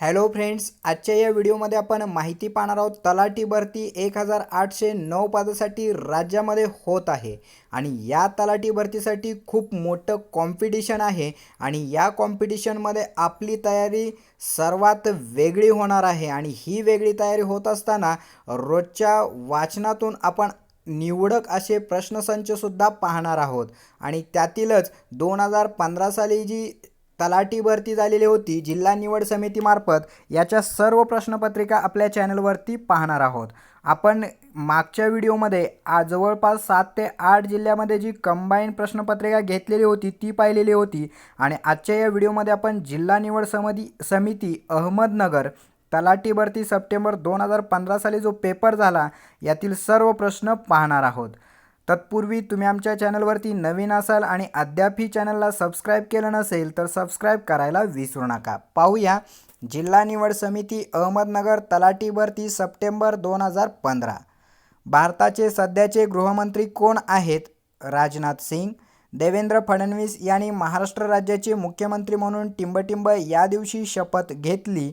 Hello friends आजच्या या व्हिडिओमध्ये आपण माहिती पाहणार आहोत तलाठी भरती एक हजार आठशे नऊ पदासाठी राज्यामध्ये होत आहे. आणि या तलाठी भरतीसाठी खूप मोठं कॉम्पिटिशन आहे आणि या कॉम्पिटिशनमध्ये आपली तयारी सर्वात वेगळी होणार आहे. आणि ही वेगळी तयारी होत असताना रोजच्या वाचनातून आपण निवडक असे प्रश्नसंचसुद्धा पाहणार आहोत. आणि त्यातीलच दोन हजार पंधरा साली जी तलाठी भरती झालेली होती. जिल्हा निवड समितीमार्फत याच्या सर्व प्रश्नपत्रिका आपल्या चॅनलवरती पाहणार आहोत. आपण मागच्या व्हिडिओमध्ये आज जवळपास सात ते आठ जिल्ह्यामध्ये जी कंबाईन प्रश्नपत्रिका घेतलेली होती ती पाहिलेली होती. आणि आजच्या या व्हिडिओमध्ये आपण जिल्हा निवड समिती समिती अहमदनगर तलाठी भरती सप्टेंबर दोन हजार पंधरा साली जो पेपर झाला यातील सर्व प्रश्न पाहणार आहोत. तत्पूर्वी तुम्ही आमच्या चॅनलवरती नवीन असाल आणि अद्यापही चॅनलला सबस्क्राईब केलं नसेल तर सबस्क्राईब करायला विसरू नका. पाहूया जिल्हा निवड समिती अहमदनगर तलाठी भरती सप्टेंबर दोन हजार पंधरा. भारताचे सध्याचे गृहमंत्री कोण आहेत? राजनाथ सिंग देवेंद्र फडणवीस यांनी महाराष्ट्र राज्याचे मुख्यमंत्री म्हणून टिंबटिंब या दिवशी शपथ घेतली.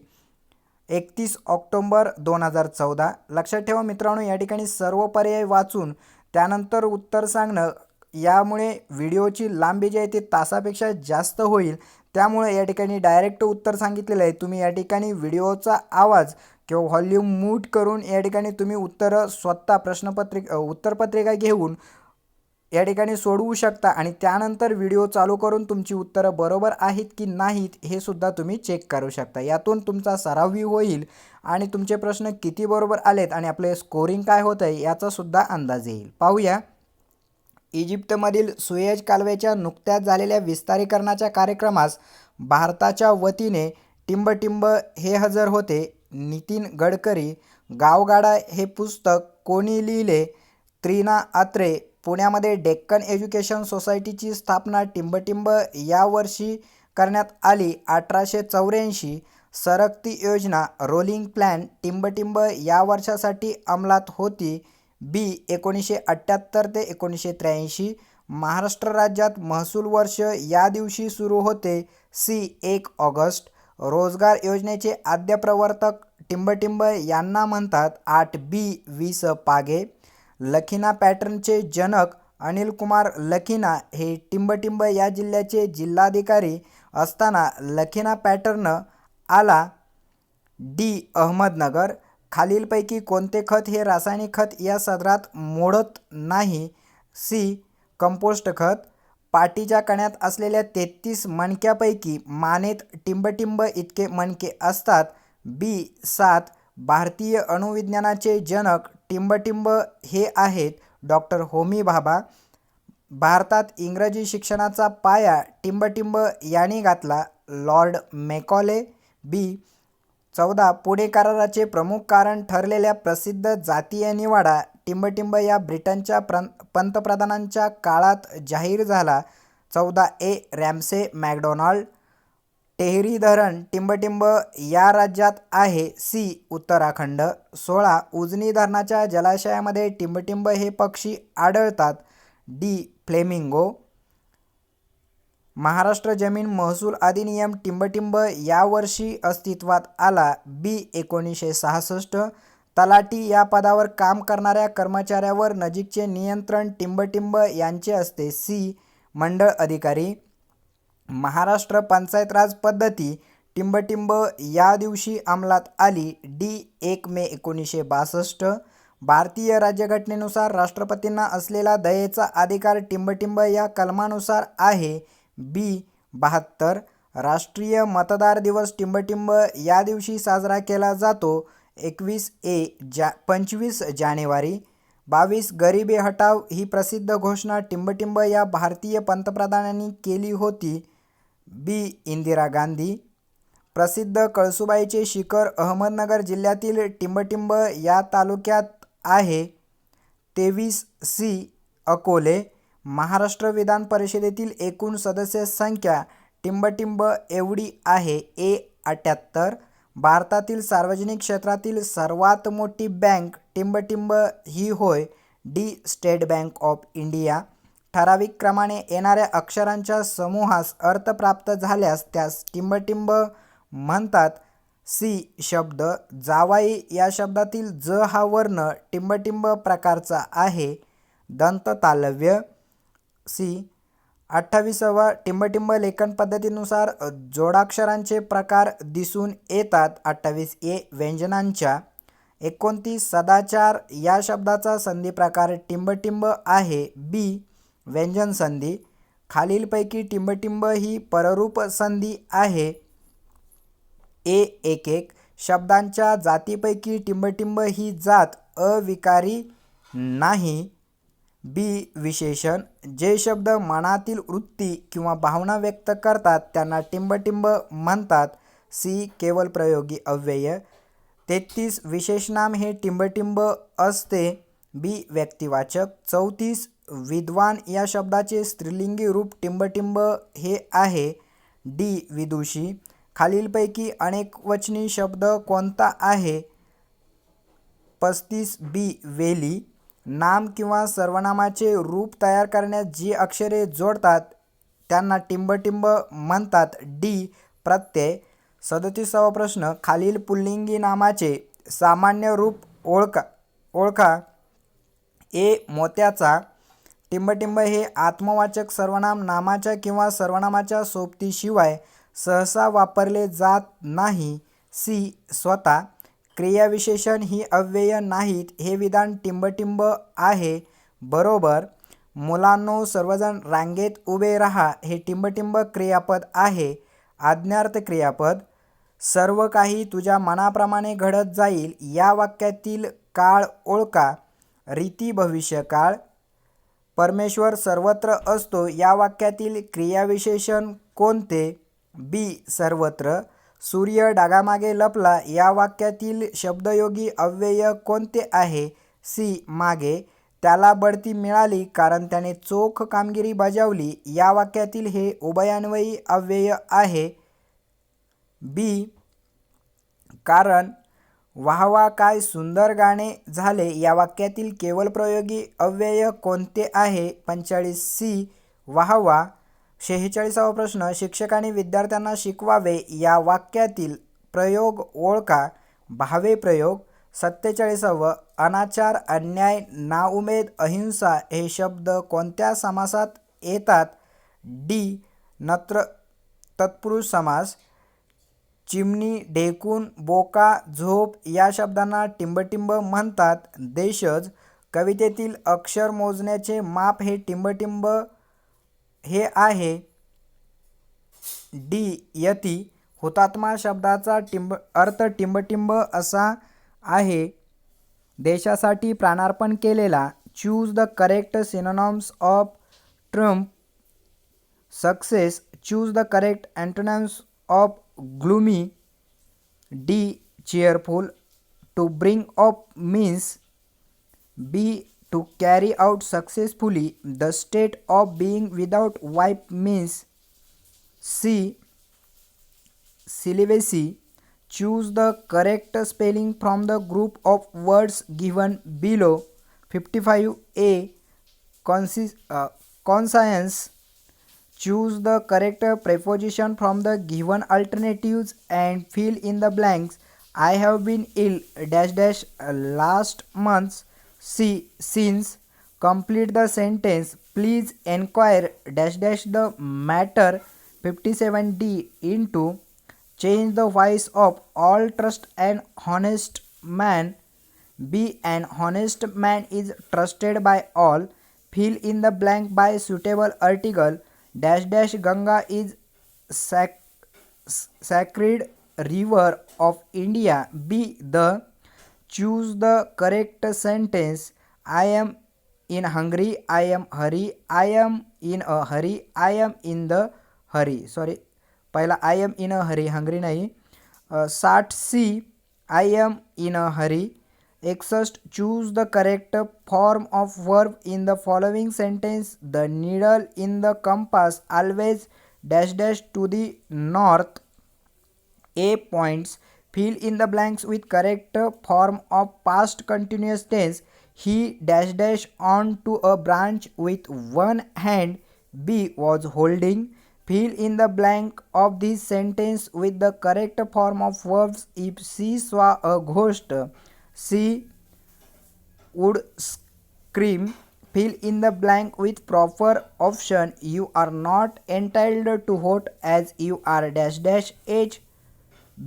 एकतीस ऑक्टोंबर दोन हजार चौदा. लक्षात ठेवा मित्रांनो या ठिकाणी सर्व पर्याय वाचून त्यानंतर उत्तर सांगणं यामुळे व्हिडिओची लांबी जी आहे ती तासापेक्षा जास्त होईल. त्यामुळे या ठिकाणी डायरेक्ट उत्तर सांगितलेलं आहे. तुम्ही या ठिकाणी व्हिडिओचा आवाज किंवा व्हॉल्यूम म्यूट करून या ठिकाणी तुम्ही उत्तरं स्वतः प्रश्नपत्रिका उत्तरपत्रिका घेऊन या ठिकाणी सोडवू शकता आणि त्यानंतर व्हिडिओ चालू करून तुमची उत्तरं बरोबर आहेत की नाहीत हे सुद्धा तुम्ही चेक करू शकता. यातून तुमचा सरावही होईल आणि तुमचे प्रश्न किती बरोबर आलेत आणि आपले स्कोरिंग काय होत आहे याचासुद्धा अंदाज येईल. पाहूया. इजिप्तमधील सुएज कालव्याच्या नुकत्याच झालेल्या विस्तारीकरणाच्या कार्यक्रमास भारताच्या वतीने टिंबटिंब हे हजर होते. नितीन गडकरी गावगाडा हे पुस्तक कोणी लिहिले? त्रिना अत्रे पुण्यामध्ये डेक्कन एज्युकेशन सोसायटीची स्थापना टिंबटिंब या वर्षी करण्यात आली. अठराशे चौऱ्याऐंशी सरकती योजना रोलिंग प्लॅन टिंबटिंब या वर्षासाठी अंमलात होती. बी एकोणीसशे अठ्ठ्याहत्तर ते एकोणीसशे त्र्याऐंशी महाराष्ट्र राज्यात महसूल वर्ष या दिवशी सुरू होते. सी एक ऑगस्ट रोजगार योजनेचे आद्य प्रवर्तक टिंबटिंब यांना म्हणतात. आठ बी वीस पागे लखिना पॅटर्नचे जनक अनिल कुमार लखिना हे टिंबटिंब या जिल्ह्याचे जिल्हाधिकारी असताना लखिना पॅटर्न आला डी अहमदनगर. खालीलपैकी कोणते खत हे रासायनिक खत या सदरात मोडत नाही? सी. कंपोस्ट खत. पाटीच्या कण्यात असलेल्या तेहतीस मणक्यापैकी मानेत टिंबटिंब इतके मणके असतात. बी. सात भारतीय अणुविज्ञानाचे जनक टिंबटिंब हे आहेत डॉक्टर होमी भाभा भारतात इंग्रजी शिक्षणाचा पाया टिंबटिंब यांनी घातला. Lord Macaulay B. चौदा पुणे कराराचे प्रमुख कारण ठरलेल्या प्रसिद्ध जातीय निवाडा टिंबटिंब या ब्रिटनच्या प्र पंतप्रधानांच्या काळात जाहीर झाला. चौदा ए. Ramsay McDonald. टेहरी धरण टिंबटिंब या राज्यात आहे सी उत्तराखंड. सोळा उजनी धरणाच्या जलाशयामध्ये टिंबटिंब हे पक्षी आढळतात. D flamingo. महाराष्ट्र जमीन महसूल अधिनियम टिंबटिंब यावर्षी अस्तित्वात आला. बी एकोणीसशे सहासष्ट. तलाटी या पदावर काम करणाऱ्या कर्मचाऱ्यावर नजीकचे नियंत्रण टिंबटिंब यांचे असते. सी मंडळ अधिकारी. महाराष्ट्र पंचायत राज पद्धती टिंबटिंब या दिवशी अंमलात आली. डी एक मे एकोणीसशे बासष्ट. भारतीय राज्यघटनेनुसार राष्ट्रपतींना असलेला दयेचा अधिकार टिंबटिंब या कलमानुसार आहे. बी बहात्तर. राष्ट्रीय मतदार दिवस टिंबटिंब या दिवशी साजरा केला जातो. एकवीस ए जा पंचवीस जानेवारी. बावीस गरिबी हटाव ही प्रसिद्ध घोषणा टिंबटिंब या भारतीय पंतप्रधानांनी केली होती. बी. इंदिरा गांधी. प्रसिद्ध कळसुबाईचे शिखर अहमदनगर जिल्ह्यातील टिंबटिंब या तालुक्यात आहे. तेवीस सी. अकोले महाराष्ट्र विधान परिषदेतील एकूण सदस्य संख्या टिंबटिंब एवढी आहे. ए. अठ्ठ्याहत्तर भारतातील सार्वजनिक क्षेत्रातील सर्वात मोठी बँक टिंबटिंब ही होय. D. State Bank of India. ठराविक क्रमाने येणाऱ्या अक्षरांच्या समूहास अर्थ प्राप्त झाल्यास त्यास टिंबटिंब म्हणतात. सी शब्द जावाई या शब्दातील ज हा वर्ण टिंबटिंब प्रकारचा आहे. दंततालव्य. सी अठ्ठावीसावा टिंबटिंब लेखन पद्धतीनुसार जोडाक्षरांचे प्रकार दिसून येतात. अठ्ठावीस ए व्यंजनांच्या. एकोणतीस सदाचार या शब्दाचा संधी प्रकार टिंबटिंब आहे. बी व्यंजन संधी. खालीलपैकी टिंबटिंब ही पररूप संधी आहे. ए एक एक. शब्दांच्या जातीपैकी टिंबटिंब ही जात अविकारी नाही. बी विशेषण. जे शब्द मनातील वृत्ती किंवा भावना व्यक्त करतात त्यांना टिंबटिंब म्हणतात. सी केवळ प्रयोगी अव्यय. तेहतीस. विशेषनाम हे टिंबटिंब असते. बी व्यक्तिवाचक. चौतीस. विद्वान या शब्दाचे स्त्रीलिंगी रूप टिंबटिंब हे आहे. डी. विदुषी. खालीलपैकी अनेकवचनी शब्द कोणता आहे? पस्तीस. बी. वेली. नाम किंवा सर्वनामाचे रूप तयार करण्यात जी अक्षरे जोडतात त्यांना टिंबटिंब म्हणतात. डी. प्रत्यय. सदतीसावा प्रश्न. खालील पुल्लिंगी नामाचे सामान्य रूप ओळखा. ओळखा. ए. मोत्याचा. टिंबटिंब हे आत्मवाचक सर्वनाम नामाच्या किंवा सर्वनामाच्या सोबतीशिवाय सहसा वापरले जात नाही. सी. स्वतः क्रियाविशेषण ही अव्यय नाहीत हे विधान टिंबटिंब आहे. बरोबर मुलांनो सर्वजण रांगेत उभे राहा हे टिंबटिंब क्रियापद आहे. आज्ञार्थ क्रियापद सर्व काही तुझ्या मनाप्रमाणे घडत जाईल या वाक्यातील काळ ओळखा. रीती भविष्यकाळ परमेश्वर सर्वत्र असतो. या वाक्यातील क्रियाविशेषण कोणते? बी सर्वत्र. सूर्य डागामागे लपला. या वाक्यातील शब्दयोगी अव्यय कोणते आहे? सी मागे. त्याला बढती मिळाली कारण त्याने चोख कामगिरी बजावली. या वाक्यातील हे उभयान्वयी अव्यय आहे. बी कारण वाहवा काय सुंदर गाणे झाले. या वाक्यातील केवळ प्रयोगी अव्यय कोणते आहे? पंचेचाळीस सी वाहवा शेहेचाळीसावा प्रश्न शिक्षकांनी विद्यार्थ्यांना शिकवावे. या वाक्यातील प्रयोग ओळखा. भावे प्रयोग सत्तेचाळीसावं. अनाचार अन्याय नाउमेद अहिंसा हे शब्द कोणत्या समासात येतात? डी नत्र तत्पुरुष समास. चिमणी ढेकून बोका झोप या शब्दांना टिंबटिंब म्हणतात. देशज कवितेतील अक्षर मोजण्याचे माप हे टिंबटिंब हे आहे. डी यती हुतात्मा शब्दाचा टिंब अर्थ टिंबटिंब असा आहे. देशासाठी प्राणार्पण केलेला choose the correct synonyms of trump success choose the correct antonyms of gloomy, D. cheerful. To bring up means B. To carry out successfully. The state of being without wife means C. Celibacy. Choose the correct spelling from the group of words given below. 55A. Uh, conscience Choose the correct preposition from the given alternatives and fill in the blanks. I have been ill dash dash last month. See since complete the sentence. Please enquire dash dash the matter 57d into change the voice of all trust and honest man. Be an honest man is trusted by all. Fill in the blank by suitable article. Dash dash Ganga is sac sacred river of India. B the choose the correct sentence. I am in hungry I am hurry I am in a hurry I am in the hurry. Sorry पहिला I am in a hurry hungry नाही. साठ C I am in a hurry Exist choose the correct form of verb in the following sentence. The needle in the compass always dash dash to the north. A points. Fill in the blanks with correct form of past continuous tense. He dash dash onto a branch with one hand. B was holding. Fill in the blank of this sentence with the correct form of verbs if she saw a ghost she would scream. Fill in the blank with proper option. You are not entitled to vote as you are dash dash age.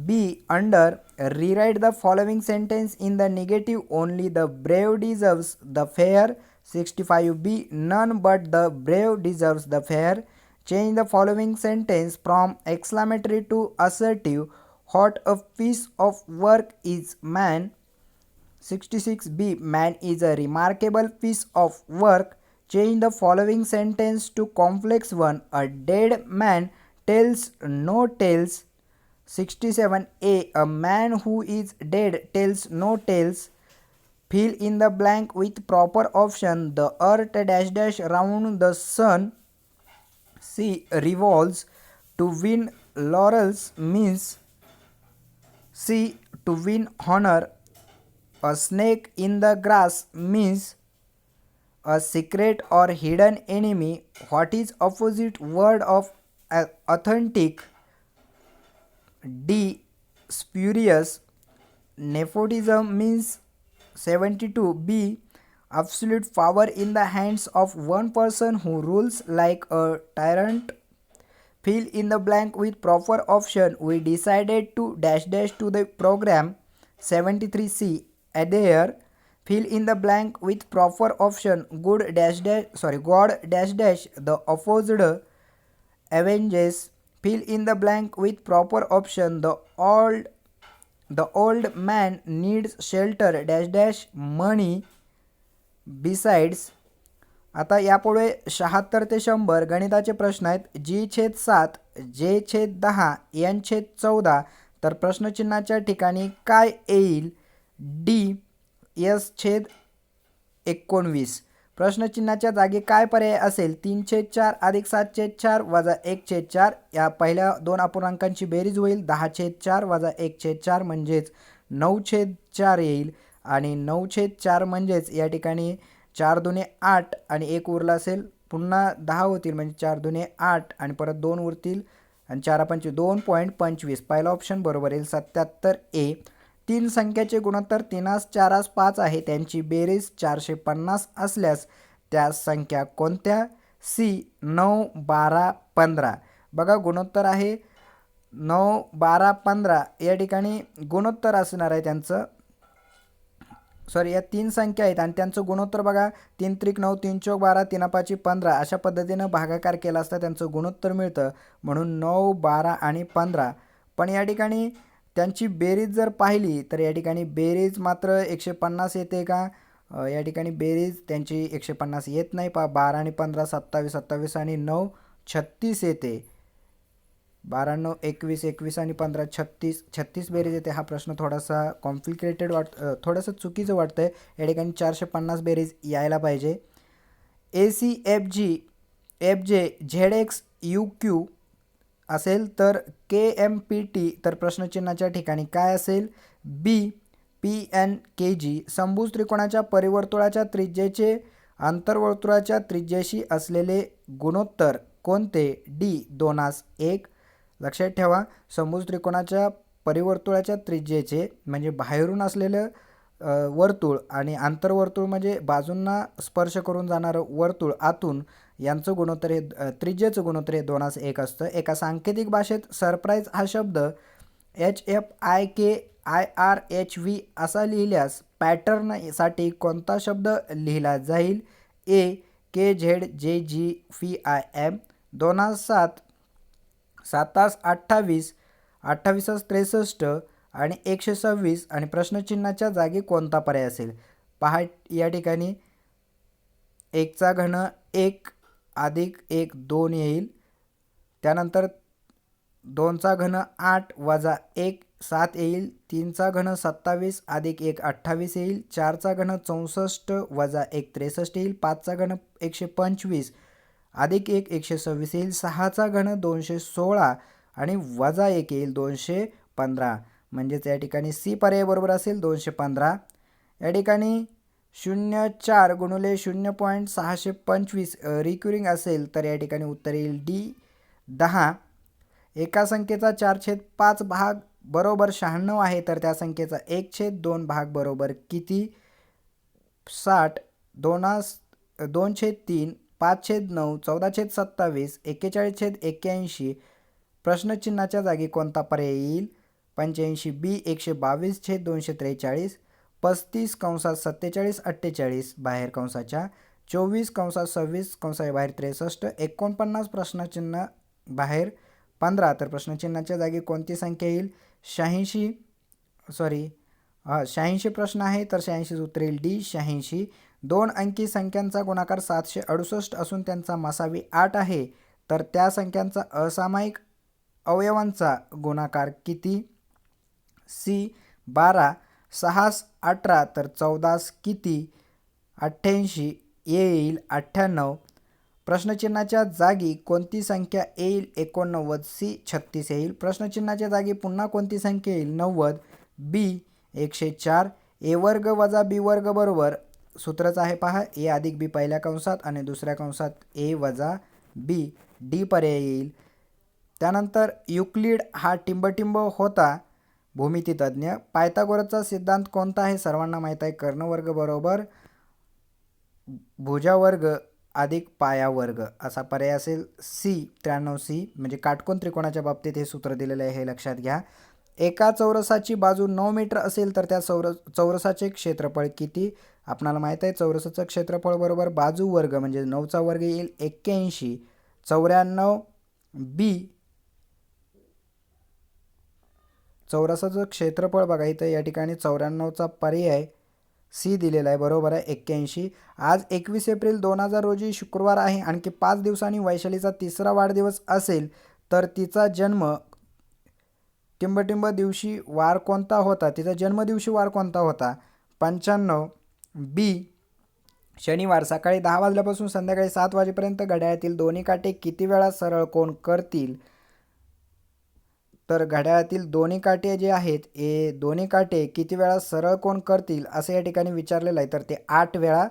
B. Under rewrite the following sentence in the negative only the brave deserves the fair 65b none but the brave deserves the fair change the following sentence from exclamatory to assertive what a piece of work is man 66b man is a remarkable piece of work. Change the following sentence to complex one. A dead man tells no tales. 67a a man who is dead tells no tales. Fill in the blank with proper option. The earth dash dash round the sun. C revolves. To win laurels means c to win honor a snake in the grass means a secret or hidden enemy what is opposite word of authentic D. Spurious. Nepotism means 72. B. Absolute power in the hands of one person who rules like a tyrant. Fill in the blank with proper option. We decided to dash dash to the program 73C. Adhere. Fill in the blank with proper option. Good dash dash sorry God dash dash the opposed avenges fill in the blank with proper option the old the old man needs shelter dash dash money besides आता यापुढे शहात्तर ते शंभर गणिताचे प्रश्न आहेत जी छेद सात जे छेद दहा एन छेद चौदा तर प्रश्नचिन्हाच्या ठिकाणी काय येईल डी एस छेद एकोणवीस. प्रश्नचिन्हाच्या जागी काय पर्याय असेल? तीन छेद चार अधिक सात छेद चार वजा एक छेद चार. या पहिल्या दोन अपूर्णांकांची बेरीज होईल. दहा छेद चार वजा एक छेद चार म्हणजेच नऊ छेद चार येईल. आणि नऊ छेद चार म्हणजेच या ठिकाणी चार दुने आठ आणि एक उरला असेल. पुन्हा दहा होतील म्हणजे चार दुने आठ आणि परत दोन उरतील. आणि चार पंचवीस दोन पॉईंट पंचवीस. पहिला ऑप्शन बरोबर येईल सत्याहत्तर ए. तीन संख्याचे गुणोत्तर तीनास चारास पाच आहे. त्यांची बेरीज चारशे पन्नास असल्यास त्या संख्या कोणत्या? सी नऊ बारा पंधरा. बघा गुणोत्तर आहे. नऊ बारा पंधरा. या ठिकाणी गुणोत्तर असणार आहे त्यांचं. सॉरी या तीन संख्या आहेत आणि त्यांचं गुणोत्तर बघा. तीन त्रिक नऊ तीन चौक बारा तीन पाची पंधरा. अशा पद्धतीनं भागाकार केला असता त्यांचं गुणोत्तर मिळतं. म्हणून नऊ बारा आणि पंधरा. पण या ठिकाणी त्यांची बेरीज जर पाहिली तर या ठिकाणी बेरीज मात्र एकशे पन्नास येते का? या ठिकाणी बेरीज त्यांची एकशे पन्नास येत नाही. पा बारा आणि पंधरा सत्तावीस सत्तावीस आणि नऊ छत्तीस येते. बारा नऊ एकवीस एकवीस आणि पंधरा छत्तीस छत्तीस बेरीज येते. हा प्रश्न थोडासा कॉम्प्लिकेटेड वाट थोडंसं चुकीचं वाटतं आहे या ठिकाणी चारशे पन्नास बेरीज यायला पाहिजे. A C F G F J Z X U Q असेल तर के एम पी टी तर प्रश्नचिन्हाच्या ठिकाणी काय असेल? B P N K G. संभूज त्रिकोणाच्या परिवर्तुळाच्या त्रिज्येचे आंतरवर्तुळाच्या त्रिज्येशी असलेले गुणोत्तर कोणते? डी दोनास एक. लक्षात ठेवा संभूज त्रिकोणाच्या परिवर्तुळाच्या त्रिज्येचे म्हणजे बाहेरून असलेलं वर्तुळ आणि आंतरवर्तुळ म्हणजे बाजूंना स्पर्श करून जाणारं वर्तुळ आतून यांचं गुणोत्तर हे त्रिज्येचं गुणोत्तर हे दोनास एक असतं. एका सांकेतिक भाषेत सरप्राईज हा शब्द H F I K I R H V असा लिहिल्यास पॅटर्नसाठी कोणता शब्द लिहिला जाईल? A K Z J G F I M दोनास सात सातास अठ्ठावीस अठ्ठावीस त्रेसष्ट आणि एकशे सव्वीस आणि प्रश्नचिन्हाच्या जागी कोणता पर्याय असेल? पहा या ठिकाणी एकचा घन एक अधिक एक दोन येईल. त्यानंतर दोनचा घन आठ वजा एक सात येईल. तीनचा घन सत्तावीस अधिक एक अठ्ठावीस येईल. चारचा घन चौसष्ट वजा एक त्रेसष्ट येईल. पाचचा घन एकशे पंचवीस अधिक एक एकशे सव्वीस येईल. सहाचा घन दोनशे सोळा आणि वजा एक येईल दोनशे पंधरा. म्हणजेच या ठिकाणी सी पर्याय बरोबर असेल दोनशे पंधरा. या ठिकाणी शून्य चार गुणुले शून्य पॉईंट सहाशे पंचवीस रिक्युरिंग असेल तर या ठिकाणी उत्तर येईल डी दहा. एका संख्येचा चार छेद पाच भाग बरोबर शहाण्णव आहे तर त्या संख्येचा एक छेद दोन भाग बरोबर किती? साठ दोनास दोन छेद तीन पाच छेद नऊ चौदा छेद सत्तावीस एक्केचाळीस छेद एक्क्याऐंशी. प्रश्नचिन्हाच्या जागी कोणता पर्याय येईल? पंच्याऐंशी बी एकशे बावीस छेद दोनशे त्रेचाळीस पस्तीस कंसात सत्तेचाळीस अठ्ठेचाळीस बाहेर कंसाच्या चोवीस कंसात सव्वीस कंसाच्या बाहेर त्रेसष्ट एकोणपन्नास प्रश्नचिन्ह बाहेर पंधरा तर प्रश्नचिन्हाच्या जागी कोणती संख्या येईल? शहाऐंशी सॉरी शहाऐंशी प्रश्न आहे तर शहाऐंशी उत्तर येईल डी शहाऐंशी. दोन अंकी संख्यांचा गुणाकार सातशे अडुसष्ट असून त्यांचा मसावी आठ आहे तर त्या संख्यांचा असामायिक अवयवांचा गुणाकार किती? सी बारा सहास अठरा तर चौदास किती? अठ्ठ्याऐंशी येईल अठ्ठ्याण्णव. प्रश्नचिन्हाच्या जागी कोणती संख्या येईल एकोणनव्वद सी छत्तीस येईल. प्रश्नचिन्हाच्या जागी पुन्हा कोणती संख्या येईल? नव्वद. बी एकशे चार. ए वर्ग वजा बी वर्ग बरोबर. सूत्रच आहे पहा. ए अधिक बी पहिल्या कंसात आणि दुसऱ्या कंसात ए वजा बी. डी पर्याय येईल. त्यानंतर युक्लिड हा टिंबटिंब होता. भूमितीतज्ञ पायथागोरसचा सिद्धांत कोणता आहे? सर्वांना माहीत आहे. कर्णवर्ग बरोबर भुजावर्ग अधिक पायावर्ग असा पर्याय असेल सी त्र्याण्णव सी. म्हणजे काटकोन त्रिकोणाच्या बाबतीत हे सूत्र दिलेलं आहे हे लक्षात घ्या. एका चौरसाची बाजू नऊ मीटर असेल तर त्या चौर चौरसाचे क्षेत्रफळ किती? आपणाला माहीत आहे चौरसाचं क्षेत्रफळ बरोबर बाजू वर्ग म्हणजे नऊचा वर्ग येईल एक्क्याऐंशी. चौऱ्याण्णव बी चौरसाचं क्षेत्रफळ बघा इथं या ठिकाणी चौऱ्याण्णवचा पर्याय सी दिलेला आहे. बरोबर आहे एक्क्याऐंशी. आज एकवीस एप्रिल दोन हजार रोजी शुक्रवार आहे. आणखी पाच दिवसांनी वैशालीचा तिसरा वाढदिवस असेल तर तिचा जन्म टिंबटिंब दिवशी वार कोणता होता? तिचा जन्मदिवशी वार कोणता होता? पंच्याण्णव. बी. शनिवार सकाळी दहा वाजल्यापासून संध्याकाळी सात वाजेपर्यंत घड्याळातील दोन्ही काटे किती वेळा सरळ कोण करतील? तर घड्याळातील दोन्ही काटे जे आहेत हे दोन्ही काटे किती वेळा सरळ कोण करतील असं या ठिकाणी विचारलेलं आहे. तर ते आठ वेळा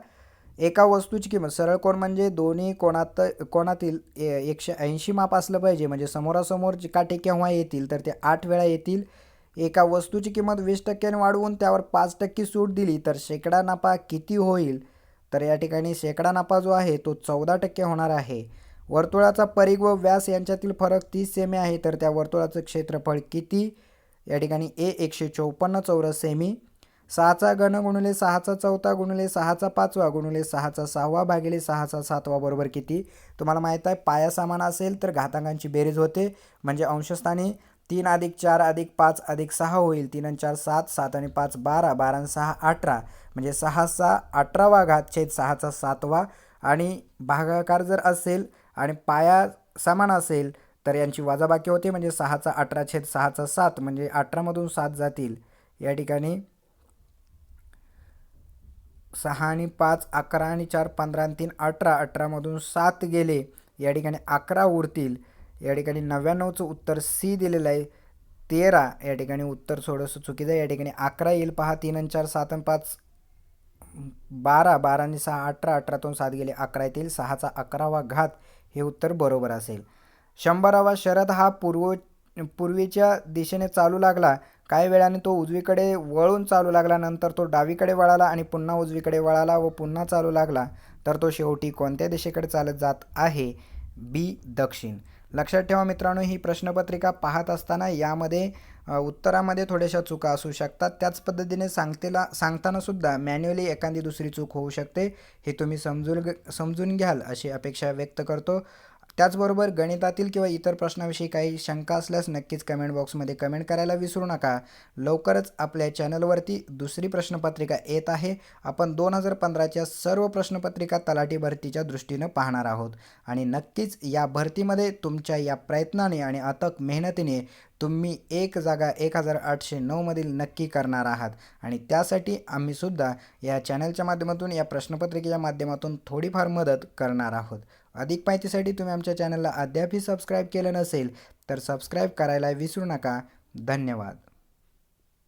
एका वस्तूची किंमत. सरळ कोण म्हणजे दोन्ही कोणात कोणातील एकशे ऐंशी माप असलं पाहिजे. म्हणजे समोरासमोर जे काटे केव्हा येतील तर ते आठ वेळा येतील. एका वस्तूची किंमत वीस टक्क्याने वाढवून त्यावर पाच टक्के सूट दिली तर शेकडा नफा किती होईल? तर या ठिकाणी शेकडा नफा जो आहे तो चौदा टक्के होणार आहे. वर्तुळाचा परिघ व व्यास यांच्यातील फरक तीस सेमी आहे तर त्या वर्तुळाचं क्षेत्रफळ किती? या ठिकाणी ए एकशे चौपन्न चौरस सेमी. सहाचा घन गुणुले सहाचा चौथा गुणुले सहाचा पाचवा गुणुले सहाचा सहावा भागिले सहाचा सातवा बरोबर किती? तुम्हाला माहीत आहे पाया समान असेल तर घातांकांची बेरीज होते. म्हणजे अंशस्थानी तीन अधिक चार अधिक पाच अधिक सहा होईल. तीन आणि चार सात सात आणि पाच बारा बारा आणि सहा अठरा. म्हणजे सहा सहा अठरावा घात छेद सहाचा सातवा. आणि भागाकार जर असेल आणि पाया समान असेल तर यांची वाजाबाकी होते म्हणजे सहाचा अठरा छेद सहाचा सात म्हणजे अठरामधून सात जातील. या ठिकाणी सहा आणि पाच अकरा आणि चार पंधरा आणि तीन अठरा अठरामधून सात गेले. या ठिकाणी अकरा उरतील. या ठिकाणी नव्याण्णवचं उत्तर सी दिलेलं आहे. तेरा या ठिकाणी उत्तर थोडंसं चुकीचं आहे. या ठिकाणी अकरा येईल पहा तीन आणि चार सात आणि पाच बारा बारा आणि सहा अठरा अठरातून सात गेले. अकरा येतील सहाचा अकरावा घात. हे उत्तर बरोबर असेल. शंभरावा शरद हा पूर्व पूर्वीच्या दिशेने चालू लागला. काही वेळाने तो उजवीकडे वळून चालू लागला. नंतर तो डावीकडे वळाला आणि पुन्हा उजवीकडे वळाला व पुन्हा चालू लागला. तर तो शेवटी कोणत्या दिशेकडे चालत जात आहे? बी दक्षिण. लक्षात ठेवा मित्रांनो ही प्रश्नपत्रिका पाहत असताना यामध्ये उत्तरामध्ये थोड्याशा चुका असू शकतात. त्याच पद्धतीने सांगतेला सांगतानासुद्धा मॅन्युअली एखादी दुसरी चूक होऊ शकते. हे तुम्ही समजून समजून घ्याल अशी अपेक्षा व्यक्त करतो. त्याचबरोबर गणितातील किंवा इतर प्रश्नाविषयी काही शंका असल्यास नक्कीच कमेंट बॉक्समध्ये कमेंट करायला विसरू नका. लवकरच आपल्या चॅनलवरती दुसरी प्रश्नपत्रिका येत आहे. आपण दोन हजार पंधराच्या सर्व प्रश्नपत्रिका तलाठी भरतीच्या दृष्टीनं पाहणार आहोत. आणि नक्कीच या भरतीमध्ये तुमच्या या प्रयत्नाने आणि अथक मेहनतीने तुम्ही एक जागा एक हजार आठशे नऊमधील नक्की करणार आहात. आणि त्यासाठी आम्हीसुद्धा या चॅनलच्या माध्यमातून या प्रश्नपत्रिकेच्या माध्यमातून थोडीफार मदत करणार आहोत. अधिक माहितीसाठी तुम्ही आमच्या चॅनलला अद्यापही सबस्क्राईब केलं नसेल तर सबस्क्राईब करायला विसरू नका. धन्यवाद.